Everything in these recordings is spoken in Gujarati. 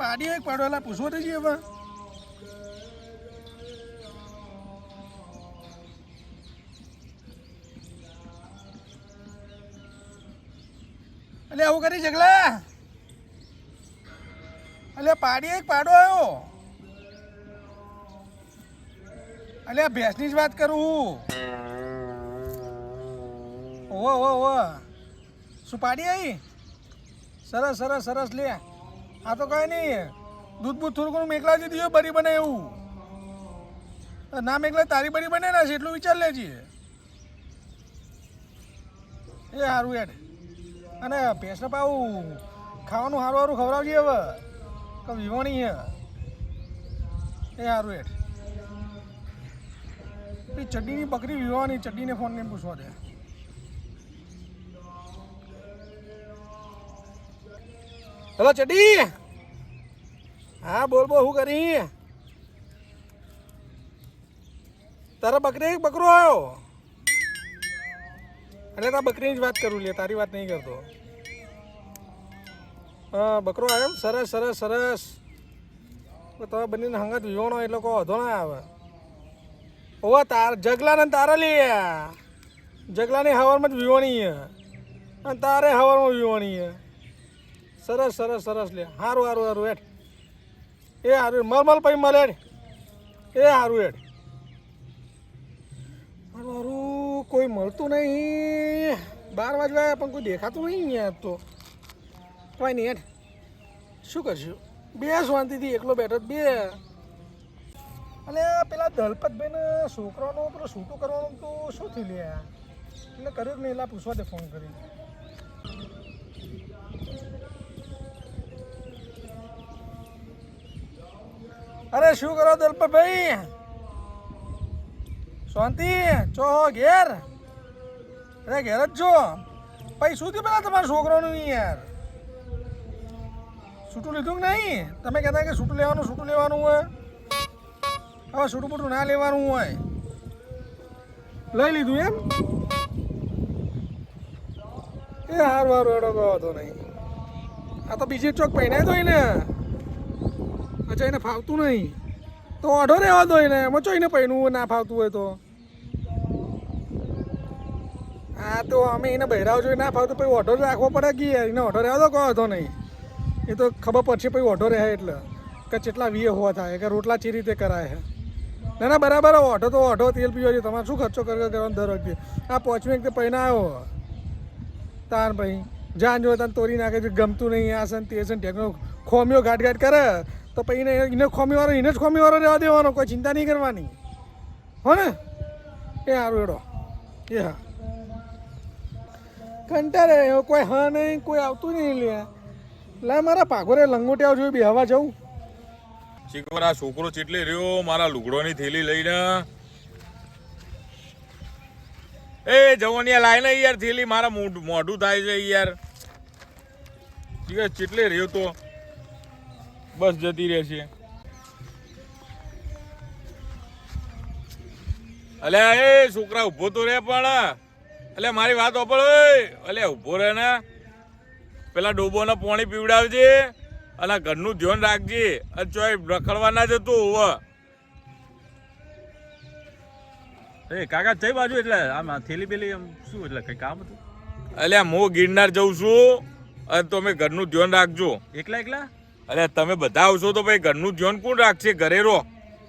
પાડી એક પાડો એલા પૂછવો થઈ હવે. અલે, આવું કરી જગલા અલે, પાડી એક, પાડો આવ્યો અલે, આ ભેંસની જ વાત કરું હું. ઓવો ઓવો શું પાડી આવી સરસ સરસ સરસ, લે. આ તો કઈ નહીં. દૂધ બૂધ થોડું ઘણું મેકલા જ દીધું બરી બને એવું. ના મેકલા, તારી બરી બને ના છે, એટલું વિચાર લેજે. એ સારું યાર અને ભેંસને પાવું ખાવાનું સારું સારું ખવડાવજે હવે. કે વિવાણી છે એ સારું એ ચડ્ડીની બકરી વિવાની ચડ્ડીને ફોન ને પૂછવા દે. હેલો ચડી હા, બોલ બોલ, શું કરી? તારા બકરી બકરો આવ્યો એટલે તારા બકરીની જ વાત કરું લે, તારી વાત નહીં કરતો. હા, બકરો આવ્યો? સરસ સરસ સરસ. તમે બંનેને હંગાત વિવાણો એટલે કોઈ વધો ના આવે. ઓ તાર, જગલાને તારા લે. જગલાની હવારમાં જ વિવાણી અને તારે હવારમાં વિવાણી છે સરસ સરસ સરસ લે. સારું સારું સારું હેઠ એ સારું મલમલ પછી મળે. એ સારું હેઠ સારું કોઈ મળતું નહીં. બાર વાગ્યા પણ કોઈ દેખાતું નહીં યાર તો. કોઈ નહીં હેઠ શું કરશું? બે શાંતિથી એકલો બેઠો બે. અને પેલા દલપતભાઈને છોકરાનો પેલો છૂટું કરવાનું તો શું થયું લે એટલે કર્યું જ નહીં? એટલે પૂછવા દે, ફોન કરી અરે શું કરો દલપતભાઈ? શાંતિ? ચો હો ઘેર? અરે ઘેર જ છો? પછી શું થયું પેલા તમારા છોકરાનું નહીં યાર? છૂટું લીધું કે નહીં? તમે કહેતા કે છૂટું લેવાનું છૂટું લેવાનું હોય. હવે છૂટું બૂટું ના લેવાનું હોય. લઈ લીધું એમ? એ સારું હારું એડો ગયો હતો નહીં. આ તો બીજી ચોક પહેણાય તો ને અચ્છા એને ફાવતું નહીં. તો ઓઢો રહેવા દો એને. એમાં ચોઈને પહેરવું ના ફાવતું હોય તો. હા તો અમે એને બહેરાવ જોઈએ ના ફાવતું, પછી ઓઢો રાખવો પડે કે એને ઓઢો રહેવા દો કહો હતો નહીં. એ તો ખબર પડશે પછી ઓઢો રહે એટલે. કે કેટલા વીએ હોવા થાય, કે રોટલા ચી રીતે કરાય છે ના ના, બરાબર ઓઢો તો ઓઢો, તેલ પીવો છે તમારે શું ખર્ચો કર્યો કરવાનો દર વખતે? આ પાંચમી વખતે પહેલા આવ્યો. તાર ભાઈ, જાન જો તને તોરી નાખે છે, ગમતું નહીં આ સન તે સન ટેકનો ખોમીઓ ઘાટ ઘાટ કરે. તો પછી એને એને ખોમીવાળો એને જ ખોમીવાળો રહેવા દેવાનો, કોઈ ચિંતા નહીં કરવાની. હો ને? એ સારું એડો એ હા. કંટાળે એવો કોઈ હા નહીં, કોઈ આવતું નહીં લે. લે મારા પાઘોરે લંગોટિયા જોઈ બી હવા જવું શીખબર આ છોકરો ચેટલે રહ્યો, મારા લુગડોની થેલી લઈને. એ જવનિયા લાય ને યાર થેલી, મારા મોઢું થાય છે યાર. ચેટલે રહ્યો તો. બસ જતી રહે છે અલ્યા એ છોકરા ઊભો તો રે પણ. અલ્યા મારી વાત ઓપળ અલે અલ્યા ઊભો રહે ને. પેલા ડોબોને પાણી પીવડાવજે અને ઘરનું ધ્યાન રાખજે. ચોય રખડવા ના જતો હોવ. એ કાકા જઈ બાજુ એટલે? આમ થેલી પેલી આમ શું એટલે? કઈ કામ હતું? અલ્યા હું ગિરનાર જઉં છું. અને તમે ઘરનું ધ્યાન રાખજો. એકલા એકલા? અલ્યા તમે બધા આવશો તો ભાઈ ઘરનું ધ્યાન કોણ રાખશે? ઘરે રહો.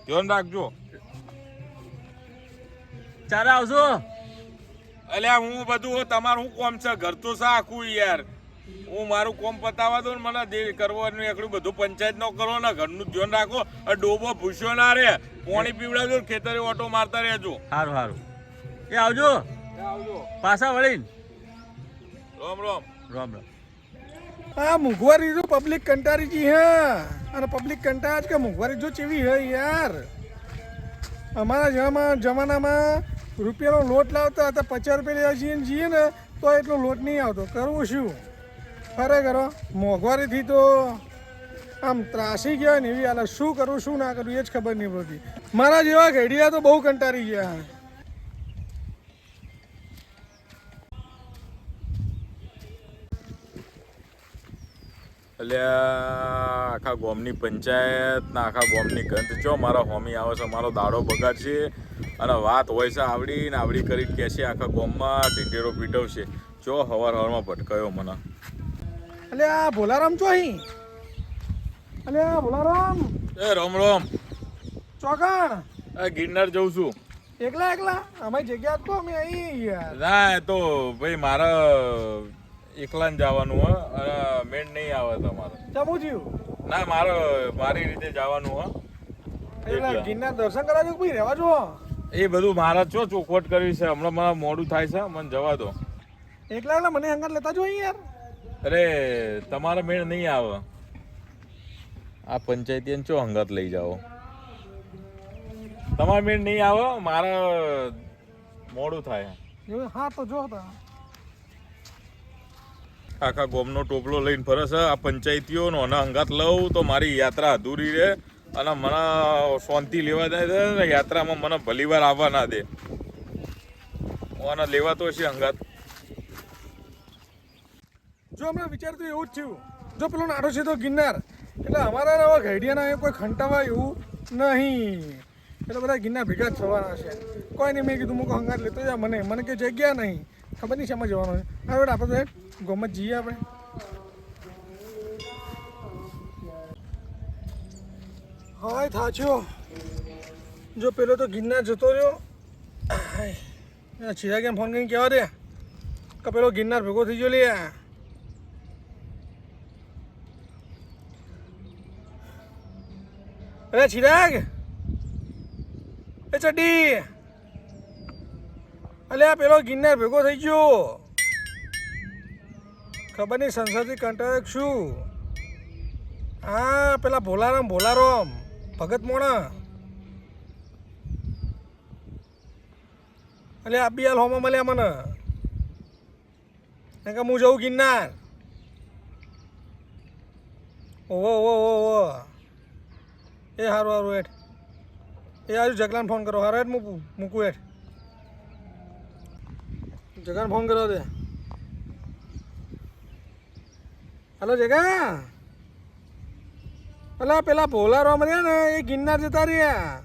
ધ્યાન રાખજો. ચારે આવશો અલ્યા હું બધું તમારું હું કોમ છે? ઘર તો સા આખું યાર. હું મારું કોમ પતાવા દો ને મને દે કરવાનું એકડું બધું પંચાયત નો કરો ને ઘરનું ધ્યાન રાખો. ડોબો ભૂસ્યો ના રે પાણી પીવડાવજો ને ખેતરે ઓટો મારતા રહેજો. સારું સારું એ આવજો. આવજો. પાછા વળીને. રોમ રોમ. રોમ રામ. આ મોંઘવારી જો પબ્લિક કંટારી જી હે. અને પબ્લિક કંટાળ કે મોંઘવારી જો ચેવી હે યાર. અમારા જમાના જમાનામાં રૂપિયાનો લોટ લાવતા હતા, પચાસ રૂપિયા જઈએ ને જઈએ ને, તો એટલો લોટ નહીં આવતો. કરવું શું? ખરેખર મોંઘવારીથી તો આમ ત્રાસી ગયા ને એવી હાલત. શું કરવું શું ના કરવું એ જ ખબર નહીં પડતી. મારા જેવા ઘડિયા તો બહુ કંટારી ગયા. એટલે આખા ગામની પંચાયત ને આખા ગામની ગંધ ચો મારા હોમી આવે છે મારો દાડો બગાડશે અને વાત હોય છે આવડી ને આવડી કરી કહે છે આખા ગામમાં ઢીંઢેરો પીટવશે. ચો હવાર હવારમાં ભટકાયો મને. એટલે આ ભોલારામ ચો અહીં? એટલે આ ભોલારામ? એ રોમ રોમ. ચોકાણ? એ ગિરનાર જઉં છું. એકલા એકલા? અમારી જગ્યા તો અમે અહીં ના તો ભાઈ મારે એકલા જવાનું હો અને મેળ નહીં આવે તમારે. જમું થયું ના મારે મારી રીતે જવાનું હો. એટલે. ગિરનાર દર્શન કરાવજો ભાઈ રહેવા જો એ બધું મારા ચો ચોખવટ કરવી છે. હમણાં મારા મોડું થાય છે મને જવા દો. એકલા એકલા મને હંગાત લેતા જો યાર. અરે તમારા મેળ નહીં આવે. આ પંચાયતી ચો હંગાત લઈ જાઓ? તમારા મેળ નહીં આવે મારા મોડું થાય. હા તો જો તા. આખા ગોમનો ટોપલો લઈને ફરે આ પંચાયતીઓનો અને અંગાત લઉં તો મારી યાત્રા અધૂરી રહે અને મને શાંતિ લેવા દે છે ને, યાત્રામાં મને ભલીવાર આવવા ના દે. હું આને લેવાતો છે અંગાત. જો હમણાં વિચારતું એવું જ થયું. જો પેલો નાડો છે તો ગિરનાર. એટલે અમારા આવા ઘડિયાના કોઈ ખંટાવા એવું નહીં. એટલે બધા ગિરનાર ભેગા થવાના છે. કોઈ નહીં મેં કીધું, મૂકો હંગાત લેતો જા. મને મને કે જગ્યા નહીં. ખબર નહીં શેમાં જવાનું છે. હવે આપણે ગમત જઈએ આપણે? હા થાચ્યો. જો પેલો તો ગિરનાર જતો રહ્યો. છીરા કેમ ફોન કરીને કહેવા દે કે પેલો ગિરનાર ભેગો થઈ ગયો લે. અરે ચિરાગ! એ ચડી અલે પેલો ગિરનાર ભેગો થઈ ગયો. ખબર નહીં સંસદથી કંટાળક શું? હા પેલા ભોલારામ ભોલારામ, ભગત મોણા. એટલે આ બી હાલ હોમાં મળ્યા મને એમ કે હું જવું ગિરનાર. ઓહો ઓહો ઓહો એ સારું સારું એઠ એ આજુ જગલાને ફોન કરો. હારો એઠ મૂકું મૂકું એઠ જગાને ફોન કરો દે હલો જગા. પેલા પેલા ભોલા રોમ રહ્યા ને, એ ગિરનાર જતા રહ્યા.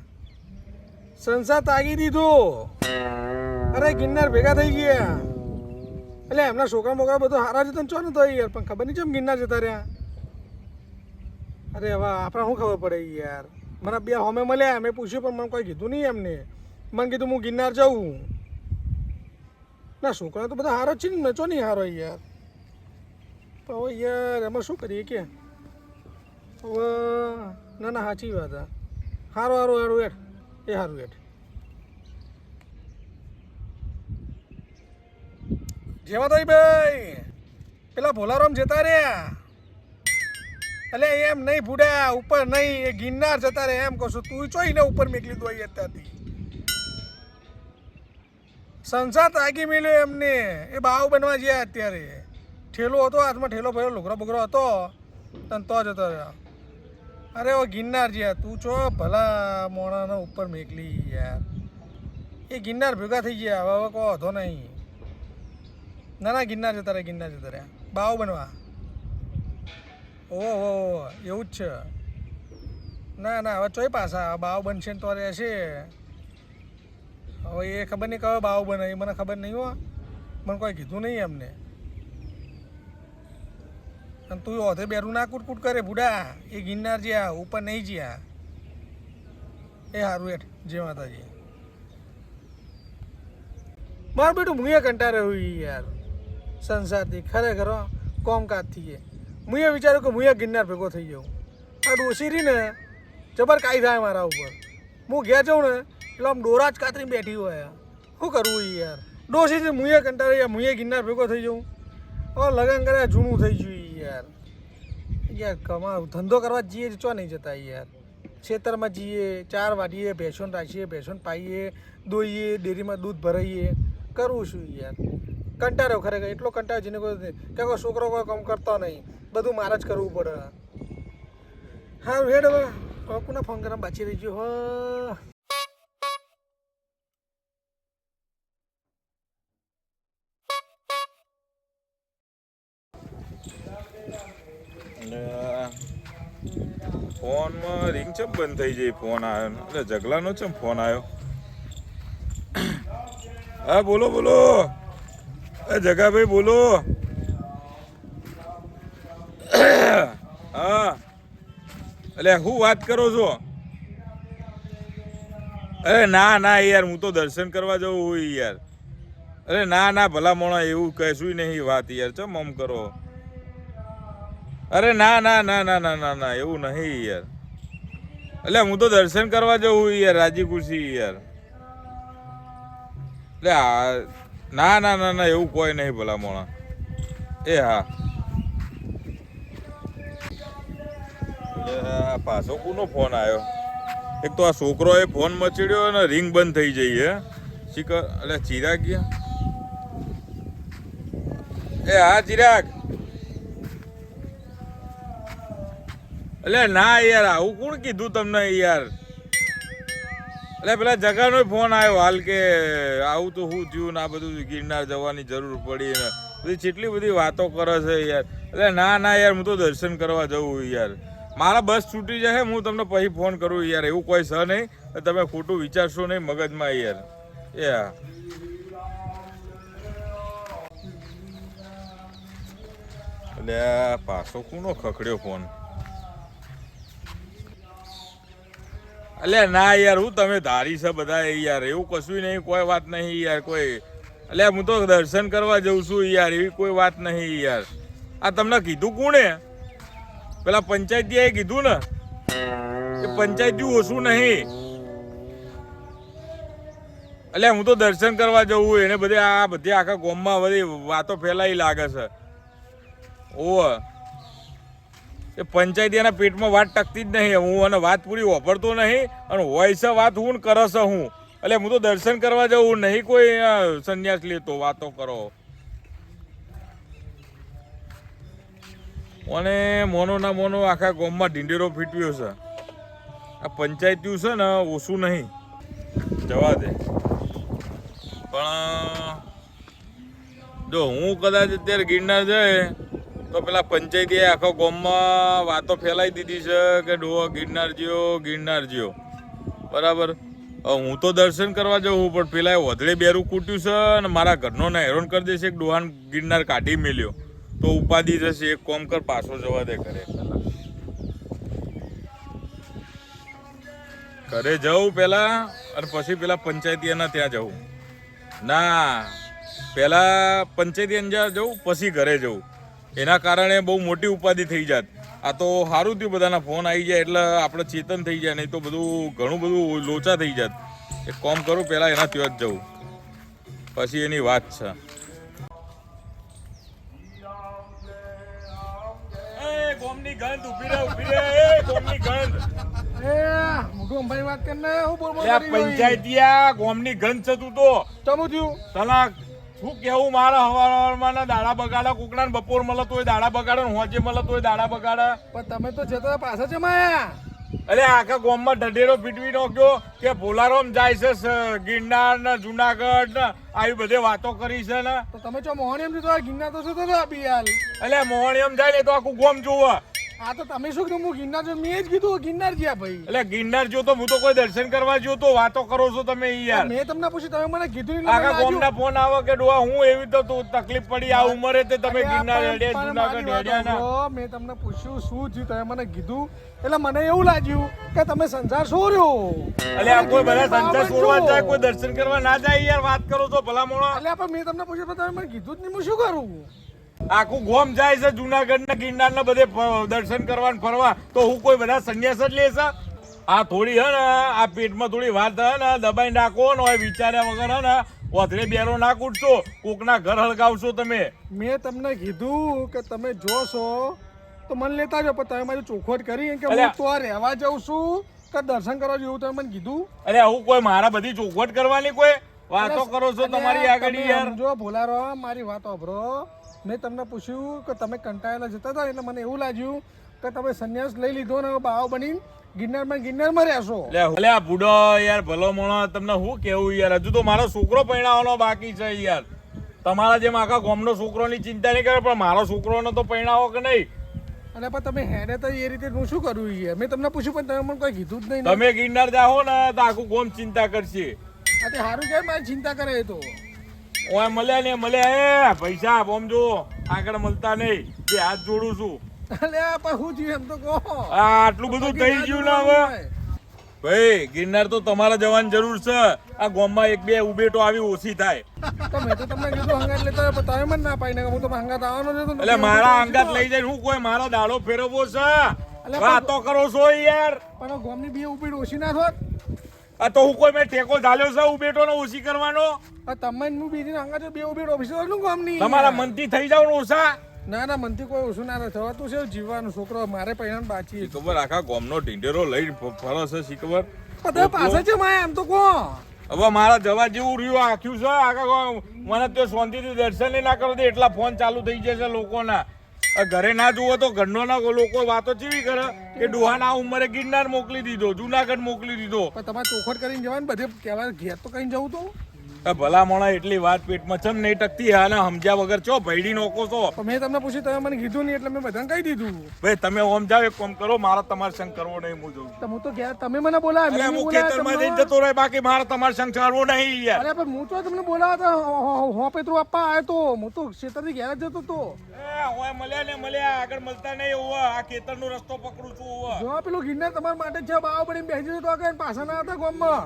સંસાર તાગી દીધો. અરે, ગિરનાર ભેગા થઈ ગયા. એટલે એમના છોકરા મોકરા બધું હારા જ ને ચો ને યાર, પણ ખબર નહીં ચમ ગિરનાર જતા રહ્યા. અરે હવે આપણે શું ખબર પડે યાર? મને બે હોમે મળ્યા, મેં પૂછ્યું, પણ મને કોઈ કીધું નહીં એમને. મને કીધું, હું ગિરનાર જાઉં. ના છોકરા તો બધા હારો છે ને ચો નહીં હારો યાર. તો હવે યાર, એમાં શું કરીએ કે? હવે ના ના સાચી વાત હા સારું સારું સારું હેઠ. એ સારું હેઠ. જેવા તો ભાઈ, પેલા ભોલારામ જતા રહ્યા. એટલે એમ નહીં ભૂડ્યા ઉપર નહીં, એ ગિરનાર જતા રે એમ કહું તું ચોઈને ઉપર મેકલી દો અત્યારથી સંસાર તાગી મેલ્યો એમને. એ બાવ બનવા ગયા અત્યારે. ઠેલો હતો, હાથમાં ઠેલો ભર્યો લુગરો બુગરો હતો, તને તો જતો રહ્યો અરે ઓ ગિરનાર જ્યાં તું છો? ભલા મોણાનો ઉપર મેકલી યાર. એ ગિરનાર ભેગા થઈ ગયા, હવે હવે કહો હતો નહીં. ના ના, ગિરનાર જતા રહ્યા, ગિરનાર જતા રહ્યા. બાવ બનવા. ઓહો, એવું જ છે. ના ના, હવે ચોય પાછા બાવ બનશે ને તો રહેશે. હવે એ ખબર નહીં કયો બાવ બને, એ મને ખબર નહીં હો. મને કોઈ કીધું નહીં એમને. અને તું ઓધે બેરું ના કૂટકૂટ કરે બુડા. એ ગિરનાર જ્યા ઉપર નહીં જ્યા. એ સારું હેઠ જય માતાજી. માર બેટું મુએ કંટાળે હોય યાર. સંસારથી ખરેખર હો, કોમકાજથી એ. મુએ વિચાર્યું કે મુએ ગિરનાર ભેગો થઈ જાઉં. આ ડોસી રહી ને જબર કાંઈ થાય મારા ઉપર. હું ઘેર જાઉં ને એટલે આમ ડોરા જ કાતરી બેઠી હોય. શું કરવું યાર? ડોસી છે મુએ કંટાળે મુએ ગિરનાર ભેગો થઈ જાઉં. હવે લગન કર્યા જૂનું થઈ ઈ. યાર. યાર કમા ધંધો કરવા જઈએ ચો નહીં જતા યાર. ખેતરમાં જઈએ ચાર વાડીએ ભેંસોન રાખીએ, ભેંસોન પાઈએ, દોઈએ, ડેરીમાં દૂધ ભરાઈએ. કરવું શું યાર. કંટાળ્યો ખરેખર એટલો કંટાળ્યો જેને કોઈ કે કોઈ છોકરો કોઈ કામ કરતો નહીં. બધું મારે જ કરવું પડે. હા હેડ હવે. હવે ફોન કરવા બાચી રહી ગયો ફોનમાં રિંગ બંધ થઈ જાય? ફોન આવ્યો એટલે જગલાનો ચમ ફોન આવ્યો? હા, બોલો બોલો. એ જગાભાઈ, બોલો. હા. એટલે હું વાત કરો છો? અરે, ના ના યાર, હું તો દર્શન કરવા જવું હોય યાર. અરે, ના ના, ભલા મોણા, એવું કહેશું નહીં વાત યાર. ચમ કરો? અરે ના ના ના ના ના ના ના, એવું નહીં યાર. એટલે હું તો દર્શન કરવા જવું યાર, રાજી ખુશી યાર. એટલે ના ના ના ના, એવું કોઈ નહીં ભલા મોણા. એ હા. પાછો કોનો ફોન આવ્યો? એક તો આ છોકરો એ ફોન મચડ્યો અને રિંગ બંધ થઈ જઈએ હે. એટલે ચિરાગ ગયા? એ હા, ચિરાગ. એટલે ના યાર, આવું કોણ કીધું તમને યાર? એટલે પેલા જગાનો ફોન આવ્યો હાલ કે આવું તો શું થયું ને આ બધું ગિરનાર જવાની જરૂર પડી ને બધી જેટલી બધી વાતો કરે છે યાર. એટલે ના ના યાર, હું તો દર્શન કરવા જવું યાર. મારા બસ છૂટી જશે, હું તમને પછી ફોન કરું યાર. એવું કોઈ છે નહીં. તમે ખોટું વિચારશો નહીં મગજમાં યાર. એ હા. એટલે પાછો કોનો ખખડ્યો ફોન? અલ્યા ના યાર, હું તમે ધારી છે બધા યાર, એવું કશું નહીં, કોઈ વાત નહીં યાર, કોઈ. અલ્યા હું તો દર્શન કરવા જઉં છું યાર, એવી કોઈ વાત નહીં યાર. આ તમને કીધું કોણે? પેલા પંચાયતીએ કીધું ને કે પંચાયતી ઓછું નહીં. અલ્યા હું તો દર્શન કરવા જવું એને બધે આ બધી આખા ગોમમાં બધી વાતો ફેલાઈ લાગે છે. ઓવ એ પંચાયતી એના પેટમાં વાત ટકતી જ નહીં. હું અને વાત પૂરી વાપરતો નહીં અને હોય છે વાત હું ને કરે હું. એટલે હું તો દર્શન કરવા જવું નહીં કોઈ સંન્યાસ લેતો, વાતો કરો. અને મોનો ના મોનો આખા ગામમાં ઢીંડેરો ફીટવ્યો છે. આ પંચાયતીયું છે ને, ઓછું નહીં. જવા દે. પણ, જો હું કદાચ અત્યારે ગિરનાર જાય તો પેલા પંચાયતીએ આખા ગામમાં વાતો ફેલાઈ દીધી છે કે ડોહો ગિરનાર જ્યો ગિરનાર જ્યો બરાબર? હું તો દર્શન કરવા જવું પણ પેલા વધડે બેરું કૂટ્યું છે અને મારા ઘરનો ને હેરાન કરી દેશે કે ડોહાન ગિરનાર કાઢી મેલ્યો. તો ઉપાધિ જશે એક કોમ કર, પાછો જવા દે ઘરે. ઘરે જવું પેલા અને પછી પેલા પંચાયતીના ત્યાં જવું ના, પેલા પંચાયતી જવું પછી ઘરે જવું એના કારણે બહુ મોટી ઉપાધિ થઈ જાત. આ તો સારું થયું બધાના ફોન આવી જાય એટલે આપણે ચેતન થઈ જાય નહીં તો બધું ઘણું બધું લોચા થઈ જાત. એક કોમ કરું પહેલાં એના ત્યાં જ જવું. પછી એની વાત છે. એ ગોમની ગંધ ઊભી રહે ઊભી રહે એ ગોમની ગંધ. એ અંબાની વાત કરીને હું બોલ બોલ? પંચાયતીયા ગોમની ગંધ છે તું તો. ચમું થયું? તલાક. શું કેવું મારા હવારમાં ના દાડા બગાડા? કુકડા બપોર મળે હોય દાડા બગાડે ને હોજે મળે હોય દાડા બગાડે. પણ તમે તો જતા પાછા છે માયા? અરે આખા ગામમાં ઢઢેરો પીટવી નાખ્યો કે ભોલારામ જાય છે ગિરનાર ને જુનાગઢ ને આવી બધી વાતો કરી છે ને. તો તમે જો મોહણીયમ જો તો ગિરનાર તો શું થતો બિયાલ એટલે મોહણીયમ જાય ને તો આખું ગોમ જોવે આ તો તમે શું કીધું? હું ગિરનાર જો મેં જ કીધું ગિરનાર જ્યાં ભાઈ. એટલે ગિરનાર જો તો હું તો કોઈ દર્શન કરવા જો તો વાતો કરો છો તમે યાર. મેં તમને પૂછ્યું તમે મને કીધું નહીં, આખા મને લાગ્યું. ફોન આવે કે ડોવા હું એવી તો તું તકલીફ પડી આ ઉંમરે તે તમે ગિરનાર પણ જુનાગઢ હેડ્યા ના. મેં તમને પૂછ્યું શું થયું તમે મને કીધું. એટલે મને એવું લાગ્યું કે તમે સંસાર છોડ્યો એટલે આ કોઈ બધા સંસાર છોડવા જાય કોઈ દર્શન કરવા ના જાય યાર વાત કરો છો ભલા મોણા. એટલે મેં તમને પૂછ્યું તમે મને કીધું જ નહીં હું શું કરું? આખું ગોમ જાય છે જુનાગઢ ને ગિરનાર ને બધે દર્શન કરવા ફરવા. તો હું કોઈ બધા સંન્યાસ જ લેશે આ થોડી હે ને આ પેટમાં થોડી વાત હે ને દબાઈ નાખો ને હોય વિચાર્યા વગર હે ને ઓથરે બેરો ના કૂટશો કોકના ઘર હળગાવશો તમે. મેં તમને કીધું કે તમે જોશો તો મને લેતા જાઓ પણ તમે મારી ચોખવટ કરી કે. હું તો રહેવા જાઉં છું કે દર્શન કરવા જેવું તમે મને કીધું? અરે હું કોઈ મારા બધી ચોખવટ કરવાની કોઈ? વાતો કરો છો તમારી આગળ જો યાર. સમજો ભોલારો મારી વાત સાંભળો. મેં તમને પૂછ્યું કે તમે કંટાળેલા જતા હતા એટલે મને એવું લાગ્યું કે તમે સંન્યાસ લઈ લીધો ને બાવ બની ગિરનારમાં ગિરનારમાં રહેશો એટલે આ બુડો યાર ભલો મોણો તમને શું કેવું યાર? હજુ તો મારો છોકરો પરણાવવાનો બાકી છે યાર. તમારા જેમ આખા ગામનો છોકરોની ચિંતા નહીં કરે પણ મારો છોકરોનો તો પરણાવો કે નહીં? અને પણ તમે હેડે તો એ રીતે હું શું કરું યાર? મેં તમને પૂછ્યું પણ તમે મને કોઈ કીધું જ નહીં તમે ગિરનાર જાઓ ને તો આખું ગોમ ચિંતા કરશે. અરે સારું કે મારી ચિંતા કરે તો. ઓય મળ્યા ને મળ્યા એ પૈસા બોમ જો. આગળ મળતા નહીં. બે હાથ જોડું છું. અલે પણ હું જીવ એમ તો કહો. આટલું બધું થઈ ગયું ને હવે. ભાઈ ગિરનાર તો તમારા જવાની જરૂર છે. આ ગામમાં એક બે ઉબેટો આવી ઓછી થાય. તો મેં તો તમને કીધું હંગાત લેતા પણ તમે મને ના પાઈને હું તો હંગાત આવવાનો છે એટલે મારા હંગાત લઈ જાય હું કોઈ મારો દાડો ફેરવવો છે? વાતો કરો છો યાર. પણ ગોમની બે ઉપીડ ઓછી ના થોત આ તો હું કોઈ મેં ટેકો ઝાલ્યો છે ઉભેટો નો ઓછી કરવાનો? આ તમે હું બીજી હંગાત બે ઉપીડ ઓફિસરનું નહીં તમારા મનથી થઈ જાવ ઓછા? ના ના મનથી કોઈ ઓછું ના થવા તું છે જીવવાનું. છોકરો મારે પૈસા બાચી. ખબર આખા ગોમનો ઢીંઢેરો લઈ ફરો છે શીખવર બધા પાસે છે માય એમ તો કો હવે મારા જવા જેવું રહ્યું આખ્યું છે આખા મને તો શાંતિથી દર્શન ના કરો દે એટલા ફોન ચાલુ થઈ જશે લોકોના. ઘરે ના જુઓ તો ઘરનો લોકો વાતો ચીવી કરે કે ડોહાના ઉંમરે ગિરનાર મોકલી દીધો, જુનાગઢ મોકલી દીધો. તમારે ચોખટ કરીને જવાનું બધે કહેવાય ઘેર તો કઈ જવું તો? ભલા મોણા એટલી વાત પેટમાં ચમ નહીં ટકતી હા સમજ્યા વગર ચો ભૈડી નોકો છો? મેં તમને પૂછ્યું તમે મને કીધું નહીં એટલે મેં બધાને કહી દીધું. ભાઈ તમે ઓમ જાવ એક કોમ કરો મારા તમારે સંગ કરવો નહીં હું જોઉં તો હું તો ગયા તમે મને બોલાવ્યા અરે મેં હું ખેતરમાં જઈને જતો રહે બાકી મારે તમારે સંગ કરવો નહીં યાર. અરે પણ હું તો તમને બોલાવ્યા હતા હો પેતરું આપવા આવ્યો તો. હું તો ખેતરથી ઘેર જતો તો. ઓય મળ્યા ને મળ્યા આગળ મળતા નહીં હોવા આ ખેતરનો રસ્તો પકડું છું હોવા જો પેલો ગિરનાર તમારા માટે છે બાવ પડીને બેસી જતો આગળ પાછા ના હતા ગામમાં.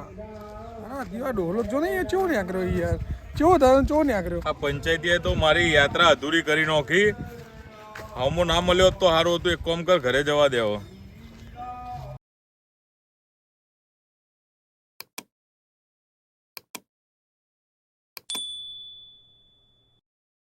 હા, દીવા જો નહીં એ ચેવો ને કર્યો યાર? ચેવો થયો ચેવો ને કર્યો આ પંચાયતીએ તો મારી યાત્રા અધૂરી કરી નાખી. હમો ના મળ્યો તો સારું હતું. એક કોમ કર, ઘરે જવા દેવો